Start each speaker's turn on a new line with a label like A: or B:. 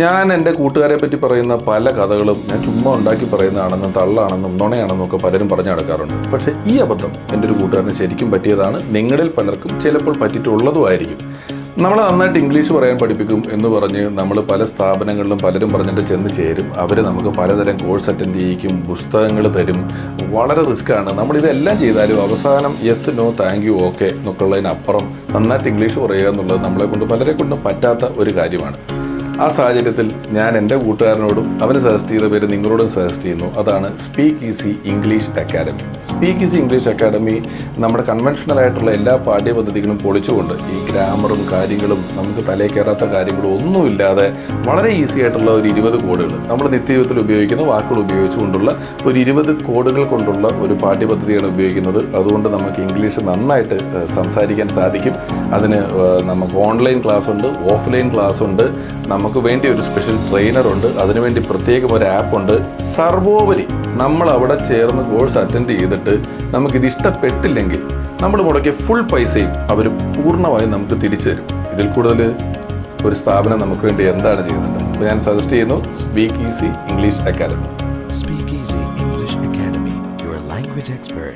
A: ഞാൻ എന്റെ കൂട്ടുകാരെ പറ്റി പറയുന്ന പല കഥകളും ഞാൻ ചുമ്മാ ഉണ്ടാക്കി പറയുന്നതാണെന്നും തള്ളാണെന്നും നുണയാണെന്നും ഒക്കെ പലരും പറഞ്ഞു നടക്കാറുണ്ട്. പക്ഷേ ഈ അബദ്ധം എന്റെ ഒരു കൂട്ടുകാരന് ശരിക്കും പറ്റിയതാണ്. നിങ്ങളിൽ പലർക്കും ചിലപ്പോൾ പറ്റിയിട്ടുള്ളതുമായിരിക്കും നമ്മൾ നന്നായിട്ട് ഇംഗ്ലീഷ് പറയാൻ പഠിപ്പിക്കും എന്ന് പറഞ്ഞ് നമ്മൾ പല സ്ഥാപനങ്ങളിലും പലരും പറഞ്ഞിട്ട് ചെന്ന് ചേരും. അവർ നമുക്ക് പലതരം കോഴ്സ് അറ്റൻഡ് ചെയ്യിക്കും പുസ്തകങ്ങൾ തരും. വളരെ റിസ്ക്കാണ് നമ്മളിതെല്ലാം ചെയ്താലും അവസാനം yes no thank you okay എന്നൊക്കെ ഉള്ളതിനപ്പുറം നന്നായിട്ട് ഇംഗ്ലീഷ് പറയുക എന്നുള്ളത് നമ്മളെ കൊണ്ട് പലരെ കൊണ്ടും പറ്റാത്ത ഒരു കാര്യമാണ്. ആ സാഹചര്യത്തിൽ ഞാൻ എന്റെ കൂട്ടുകാരനോടും അവന് സജസ്റ്റ് ചെയ്ത പേര് നിങ്ങളോടും സജസ്റ്റ് ചെയ്യുന്നു. അതാണ് speak easy English academy speak easy English academy നമ്മുടെ കൺവെൻഷണൽ ആയിട്ടുള്ള എല്ലാ പാഠ്യപദ്ധതികളും പൊളിച്ചുകൊണ്ട് ഈ ഗ്രാമറും കാര്യങ്ങളും നമുക്ക് തലേ കയറാത്ത കാര്യങ്ങളും ഒന്നുമില്ലാതെ വളരെ ഈസി ആയിട്ടുള്ള ഒരു ഇരുപത് കോഡുകൾ. നമ്മൾ നിത്യജീവിതത്തിൽ ഉപയോഗിക്കുന്ന വാക്കുകൾ ഉപയോഗിച്ചുകൊണ്ടുള്ള ഒരു ഇരുപത് കോഡുകൾ കൊണ്ടുള്ള ഒരു പാഠ്യപദ്ധതിയാണ് ഉപയോഗിക്കുന്നത്. അതുകൊണ്ട് നമുക്ക് ഇംഗ്ലീഷ് നന്നായിട്ട് സംസാരിക്കാൻ സാധിക്കും. അതിന് നമുക്ക് ഓൺലൈൻ ക്ലാസ് ഉണ്ട് ഓഫ്ലൈൻ ക്ലാസ് ഉണ്ട്. നമുക്ക് വേണ്ടി ഒരു സ്പെഷ്യൽ ട്രെയിനർ ഉണ്ട്. അതിനുവേണ്ടി പ്രത്യേകം ഒരു ആപ്പ് ഉണ്ട്. സർവോപരി നമ്മൾ അവിടെ ചേർന്ന് കോഴ്സ് അറ്റൻഡ് ചെയ്തിട്ട് നമുക്ക് ഇത് ഇഷ്ടപ്പെട്ടില്ലെങ്കിൽ നമ്മൾ മുടക്കിയ ഫുൾ പൈസയും അവർ പൂർണമായും നമുക്ക് തിരിച്ചു തരും. ഇതിൽ കൂടുതൽ ഒരു സ്ഥാപനം നമുക്ക് വേണ്ടി എന്താണ് ചെയ്യുന്നത്? അപ്പോൾ ഞാൻ സജസ്റ്റ് ചെയ്യുന്നു speak easy English academy
B: speak easy English academy your language expert.